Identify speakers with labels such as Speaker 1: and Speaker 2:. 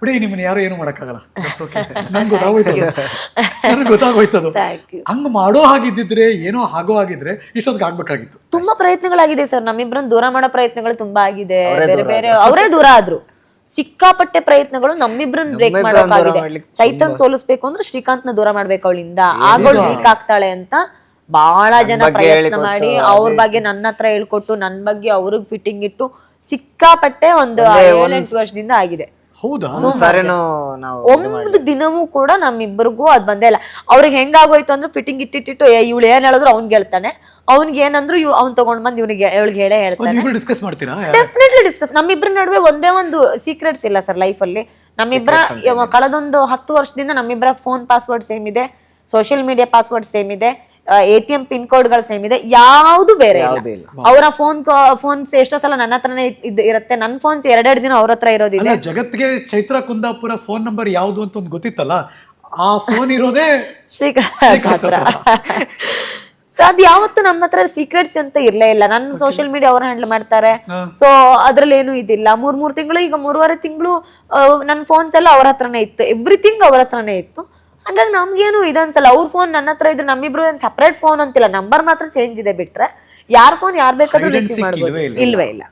Speaker 1: ಬಿಡಿ ನಿಮ್ಮನ್ನ ಯಾರು ಏನು ಮಾಡಕ್ಕಾಗಲ್ಲ. ನನ್ಗೆ ಗೊತ್ತಾಗೋಯ್ತದ. ನನಗೆ ಗೊತ್ತಾಗೋಯ್ತದು. ಹಂಗ್ ಮಾಡೋ ಹಾಗಿದ್ದಿದ್ರೆ ಏನೋ ಆಗೋ ಆಗಿದ್ರೆ ಇಷ್ಟೊತ್ತಿಗೆ ಆಗ್ಬೇಕಾಗಿತ್ತು.
Speaker 2: ತುಂಬಾ ಪ್ರಯತ್ನಗಳಾಗಿದೆ ಸರ್. ನಮ್ಮಿಬ್ಬರನ್ನ ದೂರ ಮಾಡೋ ಪ್ರಯತ್ನಗಳು ತುಂಬಾ ಆಗಿದೆ. ಬೇರೆ ಬೇರೆ ಅವರೇ ದೂರ ಆದ್ರು. ಸಿಕ್ಕಾಪಟ್ಟೆ ಪ್ರಯತ್ನಗಳು ನಮ್ಮಿಬ್ರನ್ ಬ್ರೇಕ್ ಮಾಡೋಕ್ಕಾಗಿದೆ ಚೈತನ್ ಸೋಲಿಸ್ಬೇಕು ಅಂದ್ರೆ ಶ್ರೀಕಾಂತ್ನ ದೂರ ಮಾಡ್ಬೇಕು ಅವಳಿಂದ. ಆಗೋಳು ವೀಕ್ ಆಗ್ತಾಳೆ ಅಂತ ಬಹಳ ಜನ ಪ್ರಯತ್ನ ಮಾಡಿ ಅವ್ರ ಬಗ್ಗೆ ನನ್ನ ಹತ್ರ ಹೇಳ್ಕೊಟ್ಟು ನನ್ ಬಗ್ಗೆ ಅವ್ರಿಗೆ ಫಿಟ್ಟಿಂಗ್ ಇಟ್ಟು ಸಿಕ್ಕಾಪಟ್ಟೆ ಒಂದು ಏಳೆಂಟು ವರ್ಷದಿಂದ ಆಗಿದೆ.
Speaker 1: ಹೌದಾ?
Speaker 3: ಸರೇನೋ ನಾವು
Speaker 2: ಒಂದು ದಿನವೂ ಕೂಡ ನಮ್ಮಿಬ್ಬರಿಗೂ ಅದ್ ಬಂದೇ ಇಲ್ಲ. ಅವ್ರಿಗೆ ಹೆಂಗಾಗೋಯ್ತು ಅಂದ್ರೆ ಫಿಟ್ಟಿಂಗ್ ಇಟ್ಟಿಟ್ಟು ಏ ಇವಳು ಏನ್ ಹೇಳಿದ್ರು ಅವ್ನ್ಗೆ ಹೇಳ್ತಾನೆ ಅವ್ನಿಗೆ ಏನಂದ್ರು ಇವ್ ಅವ್ನ್ ತಗೊಂಡ್ ಬಂದ್ ಇವ್ನಿಗೆ ಇವಳಿಗೆ ಹೇಳೇ ಹೇಳ್ತಾನೆ.
Speaker 1: ಡಿಸ್ಕಸ್ ಮಾಡ್ತೀರಾ?
Speaker 2: ಡೆಫಿನೆಟ್ಲಿ ಡಿಸ್ಕಸ್ ನಮ್ಮಿಬ್ಬರ ನಡುವೆ ಒಂದೇ ಒಂದು ಸೀಕ್ರೆಟ್ಸ್ ಇಲ್ಲ ಸರ್ ಲೈಫ್ ಅಲ್ಲಿ. ನಮ್ಮಿಬ್ಬರ ಕಳೆದೊಂದು ಹತ್ತು ವರ್ಷದಿಂದ ನಮ್ಮಿಬ್ಬರ ಫೋನ್ ಪಾಸ್ವರ್ಡ್ ಸೇಮ್ ಇದೆ. ಸೋಷಿಯಲ್ ಮೀಡಿಯಾ ಪಾಸ್ವರ್ಡ್ ಸೇಮ್ ಇದೆ. ಎ ಟಿ ಎಂ ಪಿನ್ ಕೋಡ್ಗಳು ಸೇಮ್ ಇದೆ. ಯಾವುದು ಬೇರೆ
Speaker 3: ಯಾವ್ದು
Speaker 2: ಇಲ್ಲ. ಅವರ ಫೋನ್ ಫೋನ್ಸ್ ಎಷ್ಟೋ ಸಲ ನನ್ನ ಹತ್ರನೇ ಇದ್- ಇದ್ ಇರುತ್ತೆ. ನನ್ನ ಫೋನ್ಸ್ ಎರಡೆರಡು ದಿನ ಅವ್ರ ಹತ್ರ
Speaker 1: ಇರೋದಿಲ್ಲ ಜಗತ್ಗೆ ಚೈತ್ರ ಕುಂದಾಪುರ ಫೋನ್ ನಂಬರ್ ಯಾವ್ದು ಅಂತ ಒಂದು ಗೊತ್ತಿತ್ತಲ್ಲ? ಆ ಫೋನ್ ಇರೋದೇ
Speaker 2: ಶ್ರೀಕಾಂತ್ ಸೊ ಅದ್ ಯಾವತ್ತು ನಮ್ಮ ಹತ್ರ ಸೀಕ್ರೆಟ್ಸ್ ಅಂತ ಇರ್ಲೇ ಇಲ್ಲ. ನನ್ನ ಸೋಷಿಯಲ್ ಮೀಡಿಯಾ ಅವ್ರು ಹ್ಯಾಂಡಲ್ ಮಾಡ್ತಾರೆ. ಸೊ ಅದ್ರಲ್ಲಿ ಏನು ಇದಿಲ್ಲ. ಮೂರ್ ಮೂರ್ ತಿಂಗಳು ಈಗ ಮೂರುವರೆ ತಿಂಗಳು ನನ್ನ ಫೋನ್ಸ್ ಎಲ್ಲ ಅವ್ರ ಹತ್ರನೇ ಇತ್ತು. ಎವ್ರಿಥಿಂಗ್ ಅವ್ರ ಹತ್ರನೇ ಇತ್ತು. ಹಂಗಾಗಿ ನಮ್ಗೇನು ಇದನ್ಸಲ್ಲ ಅವ್ರ ಫೋನ್ ನನ್ನ ಹತ್ರ ಇದ್ರೆ ನಮ್ಮಿಬ್ರು ಏನ್ ಸಪ್ರೇಟ್ ಫೋನ್ ಅಂತಿಲ್ಲ. ನಂಬರ್ ಮಾತ್ರ ಚೇಂಜ್ ಇದೆ ಬಿಟ್ರೆ ಯಾರ ಫೋನ್ ಯಾರ್ ಬೇಕಾದ್ರೂ ರಿಸೀವ್ ಮಾಡ್ಬೋದು. ಇಲ್ವೇ ಇಲ್ಲ.